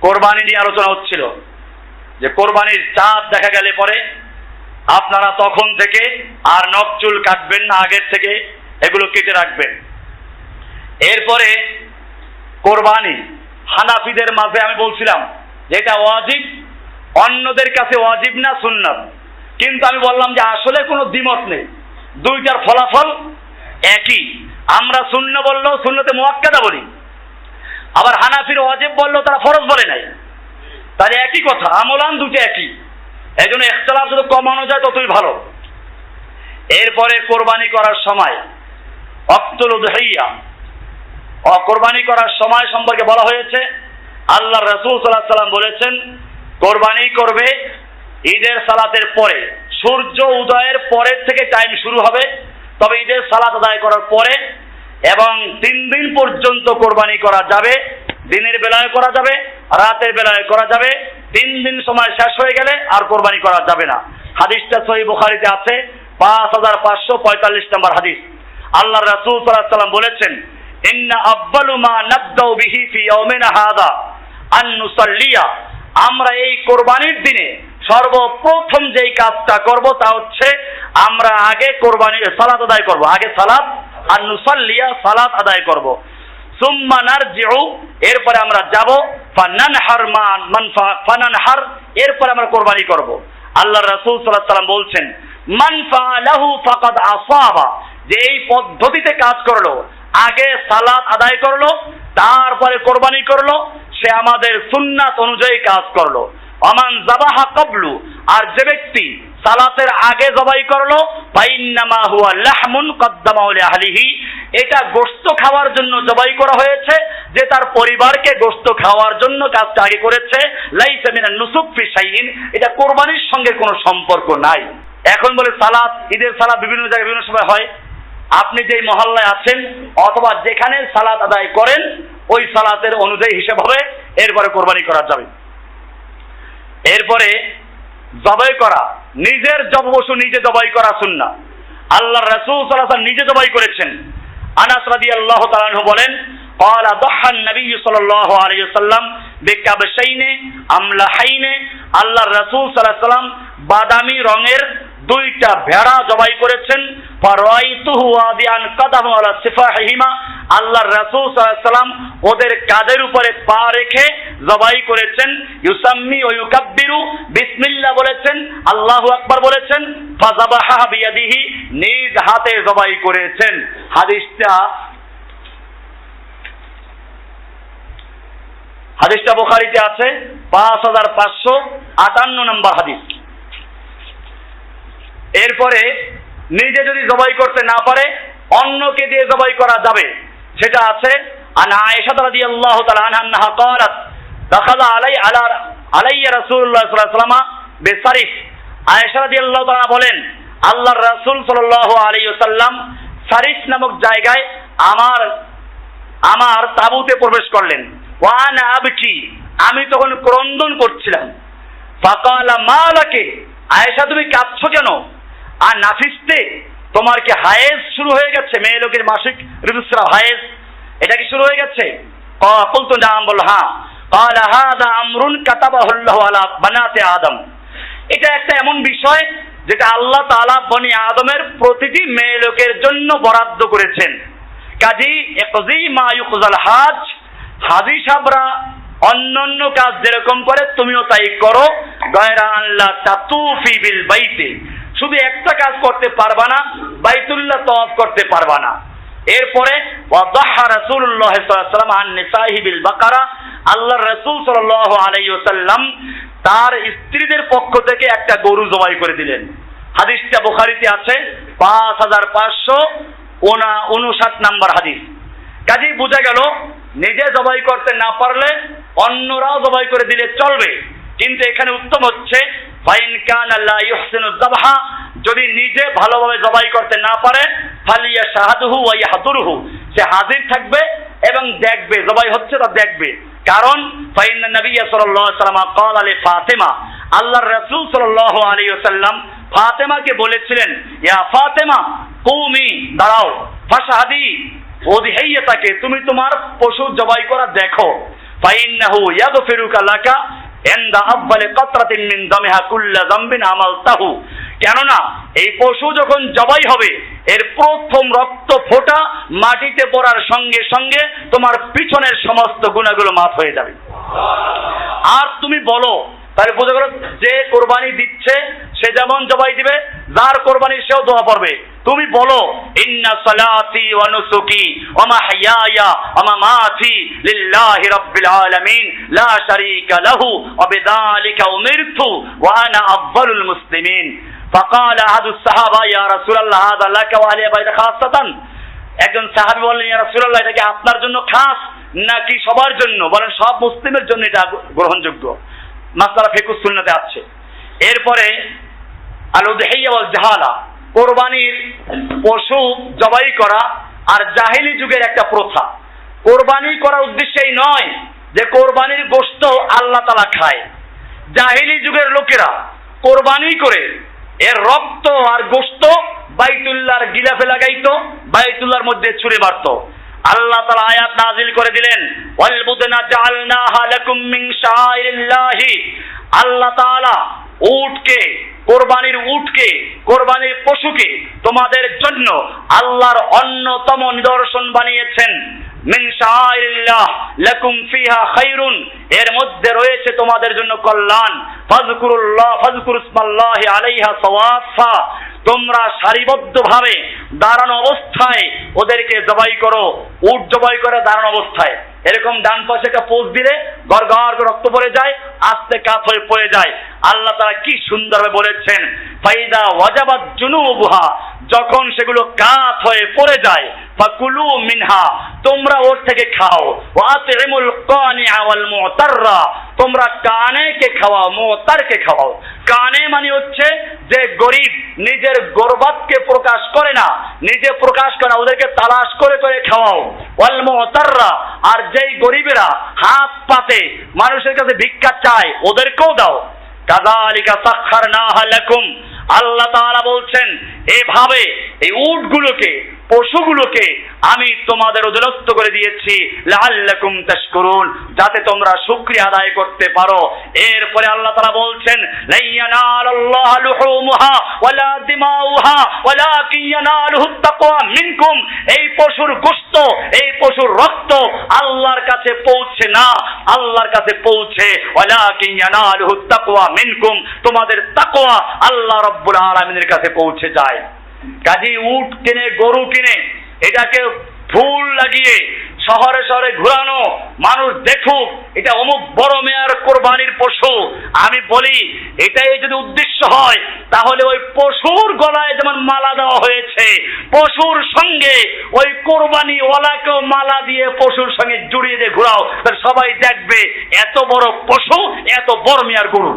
কোরবানি নিয়ে আলোচনা হচ্ছিল। যে কোরবানির চাঁদ দেখা গেলে পরে আপনারা তখন থেকে আর নখ চুল কাটবেন না, আগের থেকে এগুলো কেটে রাখবেন। এরপরে কোরবানি হানাফিদের মাঝে আমি বলছিলাম যে এটা ওয়াজিব, অন্যদের কাছে ওয়াজিব না সুন্নাত। কিন্তু আমি বললাম যে আসলে কোনো দ্বিমত নেই। দুইটার ফলাফল একই। আমরা শূন্য বললেও শূন্যতে মোয়াক্কাদা বলি। আবার হানাফির ওয়াজিব বললেও তারা ফরজ বলে নাই। তাহলে একই কথা, আমলান দুটো একই। এই জন্য একতলাফ যত কমানো যায় ততই ভালো। এরপরে কোরবানি করার সময়, অক্তুল উদহাইয়া কোরবানি করার সময় সম্পর্কে বলা হয়েছে, আল্লাহ রসুল সাল্লাহ সাল্লাম বলেছেন, কোরবানি করবে ঈদের সালাতের পরে। সূর্য উদয়ের পরের থেকে টাইম শুরু হবে, তবে ঈদের সালাত আদায় করার পরে এবং তিন দিন পর্যন্ত কোরবানি করা যাবে, দিনের বেলায় করা যাবে, রাতের বেলায় করা যাবে, তিন দিন সময় শেষ হয়ে গেলে আর কোরবানি করা যাবে না। হাদিসটা সহি বুখারিতে আছে, পাঁচ হাজার পাঁচশো পঁয়তাল্লিশ নম্বর হাদিস। আল্লাহ রাসূল সাল্লাম বলেছেন, ইন্না আব্বালু মা নাবদাউ বিহি ফি ইয়াউমিনা হাদা আন নুসাল্লিয়া। আমরা এই কোরবানির দিনে সর্বপ্রথম যেই কাজটা করব তা হচ্ছে, আমরা আগে কোরবানি, সালাত আদায় করব। আগে সালাত আর নুসাল্লিয়া সালাত আদায় করব। সুম্মা নারজিউ, এরপরে আমরা যাব, ফানানহার মান মানফা, ফানানহার, এরপরে আমরা কোরবানি করব। আল্লাহ রাসূল সাল্লাল্লাহু আলাইহি সাল্লাম বলছেন মান ফালাহু ফাকাদ আসাবা যে এই পদ্ধতিতে কাজ করল, আগে সালাত আদায় করল, তারপরে কোরবানি করল, সে আমাদের সুন্নাত অনুযায়ী কাজ করল। অমান জাবাহা কবলু, আর যে ব্যক্তি সালাতের আগে জবাই করল, ফাইন্নামা হুয়া এটা গোস্ত খাওয়ার জন্য জবাই করা হয়েছে, যে তার পরিবারকে গোস্ত খাওয়ার জন্য কাজটা আগে করেছে। এটা কোরবানির সঙ্গে কোনো সম্পর্ক নাই। এখন বলে সালাত, ঈদের সালাত বিভিন্ন জায়গায় বিভিন্ন সময় হয়। আপনি যেই মহল্লায় আছেন, অথবা যেখানে সালাত আদায় করেন, ওই সালাতের অনুযায়ী হিসেব হবে, এরপরে কোরবানি করা যাবে। এরপরে জবাই করা নিজের জববসু নিজে জবাই করা সুন্না আল্লাহ রাসূল সাল্লাল্লাহু আলাইহি ওয়াসাল্লাম নিজে জবাই করেছেন আনাস রাদিয়াল্লাহু তাআলা আনহু বলেন قال ضحى النبي صلى الله عليه وسلم بكبشين املحين আল্লাহ রাসূল সাল্লাল্লাহু আলাইহি ওয়াসাল্লাম বাদামি রঙের দুইটা ভেড়া জবাই করেছেন। আল্লাহর রাসূল ওয়াসাল্লাম ওদের কাদের উপরে পা রেখে জবাই করেছেন। ইউসাম্মি ও ইউকাব্বিরু বিসমিল্লাহ বলেছেন, আল্লাহু আকবার বলেছেন ফাযাবাহা বিয়াদিহি, নিজ হাতে জবাই করেছেন। হাদিসটা হাদিসটা বুখারীতে আছে, পাঁচ হাজার পাঁচশো আটান্ন নম্বর হাদিস। এরপরে নিজে যদি জবাই করতে না পারে অন্যকে দিয়ে জবাই করা যাবে সেটা আছে আন আয়েশা রাদিয়াল্লাহু তাআলা আনহা قالت دخل علي على علي رسول الله صلى الله عليه وسلم بصرف আয়েশা রাদিয়াল্লাহু তাআলা বলেন আল্লাহর রাসূল সাল্লাল্লাহু আলাইহি ওয়াসাল্লাম সারিফ নামক জায়গায় আমার আমার তাঁবুতে প্রবেশ করলেন ওয়ান আবকি আমি তখন ক্রন্দন করছিলাম ফাকালা মালাকে আয়েশা তুমি কাঁদছো কেন আর নাফিসতে তোমার কি হায়েজ শুরু হয়ে গেছে মেয়ে লোকের মাসিক ঋতুস্রাব হায়েজ এটা কি শুরু হয়ে গেছে কুলতু নাম বলল হ্যাঁ قال هذا امر كتبه الله على بنات আদম এটা একটা এমন বিষয় যেটা আল্লাহ তাআলা বনি আদমের প্রতিটি মেয়ে লোকের জন্য বরাদ্দ করেছেন কাজী একজি মা ইউকজাল হাজ হাজি সাবরা অন্যান্য কাজ যেরকম করে তুমিও তাই করো গয়রা আল্লাহ তাতুফি বিল বাইতে শুধু একটা কাজ করতে পারবা না, বাইতুল্লাহ তওয়াফ করতে পারবা না। এরপরে আল্লাহর রাসূল ওয়াসাল্লাম তার স্ত্রীদের পক্ষ থেকে একটা গরু জবাই করে দিলেন। হাদিসটা বুখারীতে আছে, পাঁচ হাজার পাঁচশো ওনা উনষাট নাম্বার হাদিস। কাজেই বোঝা গেল, নিজে জবাই করতে না পারলে অন্যরাও জবাই করে দিলে চলবে। কিন্তু এখানে উত্তম হচ্ছে ফাইন কান আল্লাহ ইহসিনু যাবহা যদি নিজে ভালোভাবে জবাই করতে না পারে ফালিয়া শাহাদুহু ওয়া ইয়াহদুরুহু সে হাজির থাকবে এবং দেখবে জবাই হচ্ছে তা দেখবে কারণ ফাইন নবী সাল্লাল্লাহু আলাইহি সাল্লাম قال আলী ফাতেমা আল্লাহর রাসূল সাল্লাল্লাহু আলাইহি ওয়াসাল্লাম ফাতেমাকে বলেছিলেন ইয়া ফাতেমা কুমি দাঁড়াও ফাশাহাদি ওদিহাইয়াতাকে তুমি তোমার পশু জবাই করা দেখো ফাইন্নাহু ইয়াগফিরুকা লাকা এন্দা আব্বালে কাতরাতিন মিন দামিহা কুল্লা যামবিন আমালতাহু কেননা, এই পশু যখন জবাই হবে, এর প্রথম রক্ত ফোঁটা মাটিতে পড়ার সঙ্গে সঙ্গে তোমার পিছনের সমস্ত গুণাগুলো মাফ হয়ে যাবে। আর তুমি বলো, তাহলে বোঝা গেল যে কোরবানি দিচ্ছে, সে যেমন জবাই দিবে, যার কোরবানি সেও দোয়া পড়বে। তুমি বলো ইন্না সালাতি ওয়া নুসুকি ওয়া মাহইয়ায়া ওয়া মামাতি লিল্লাহি রাব্বিল আলামিন লা শারীকা লাহু ওয়া বিযালিকা উমিরতু ওয়া আনা আফদালুল মুসলিমিন فقال أحد الصحابة يا رسول الله هذا لك وأهل بيت خاصة একজন সাহাবী বললেন ইয়া রাসূলুল্লাহ এটা কি আপনার জন্য খাস নাকি সবার জন্য বলেন সব মুসলিমের জন্য এটা গ্রহণযোগ্য মাসআলা ফিকুস সুন্নাতে আছে এরপরে আল উদহিয়া ওয়াল জাহালা কোরবানির পশু জবাই করা আর জাহিলি যুগের একটা প্রথা। কোরবানি করার উদ্দেশ্যেই নয় যে কোরবানির গোশত আল্লাহ তালা খায়। জাহিলি যুগের লোকেরা কোরবানি করে এর রক্ত আর গোশত বাইতুল্লাহর গিলাফে লাগাইতো, বাইতুল্লাহর মধ্যে ছুড়ে মারতো। আল্লাহ তাআলা আয়াত নাজিল করে দিলেন আল্লাহ তাআলা উটকে, কোরবানির উটকে, কোরবানির পশুকে তোমাদের জন্য আল্লাহর অন্যতম নিদর্শন বানিয়েছেন। লাকুম ফিহা খায়রুন এর মধ্যে রয়েছে তোমাদের জন্য কল্যাণ। ফাজকুরুল্লাহ ফাজকুরুসমাল্লাহি আলাইহা সাওয়াফা। তোমরা সারিবদ্ধভাবে দাঁড়ানো অবস্থায় ওদেরকে জবাই করো। উট জবাই করে দাঁড়ানো অবস্থায়। এরকম ডান পাশে একটা পোস্ট দিলে ঘর ঘর রক্ত পড়ে যায়, আস্তে কাত হয়ে পড়ে যায়। আল্লাহ তারা কি সুন্দরভাবে বলেছেন, ফাইদা ওয়াজাবাত জুনুবুহা যখন সেগুলো কাত হয়ে পড়ে যায়, ফাকুলু মিনহা তোমরা ওর থেকে খাও। ওয়াতিমুল কানিআ ওয়াল মুতাররা তোমরা কানেকে খাওয়াও মুতারকে খাওয়াও। কানে মানে হচ্ছে যে গরিব নিজের গর্বাতকে প্রকাশ করে না, নিজে প্রকাশ করে না, ওদেরকে তালাশ করে করে খাওয়াও। ওয়াল মুতাররা আর যেই গরিবেরা হাত পাতে, মানুষের কাছে ভিক্ষা চায়, ওদেরকেও দাও। কাযালিকা সাখখারনাহা লাকুম। আল্লাহ তাআলা বলছেন, এভাবে এই উটগুলোকে পশুগুলোকে আমি তোমাদের অধীনস্থ করে দিয়েছি। লাআল্লাকুম তাশকুরুন, যাতে তোমরা শুকরিয়া আদায় করতে পারো। এরপরে আল্লাহ তাআলা বলছেন মিনকুম। এই পশুর গোশত এই পশুর রক্ত আল্লাহর কাছে পৌঁছে না, আল্লাহর কাছে পৌঁছে। ওয়ালাকিন ইয়ানালুহু তাকওয়া মিনকুম। তোমাদের তাকওয়া আল্লাহ রাব্বুল আলামিনের কাছে পৌঁছে যায়। কাজী উট কিনে, গরু কিনে, এটাকে ফুল লাগিয়ে শহরে শহরে ঘুরানো, মানুষ দেখুক, এটা অমুক বড় মেয়ার কোরবানির পশু। আমি বলি, এটাই যদি উদ্দেশ্য হয়, তাহলে ওই পশুর গলায় যেমন মালা দেওয়া হয়েছে, পশুর সঙ্গে ওই কোরবানি ওয়ালাকেও মালা দিয়ে পশুর সঙ্গে জুড়িয়ে দিয়ে ঘুরাও, তাহলে সবাই দেখবে, এত বড় পশু, এত বড় মেয়ার গরু।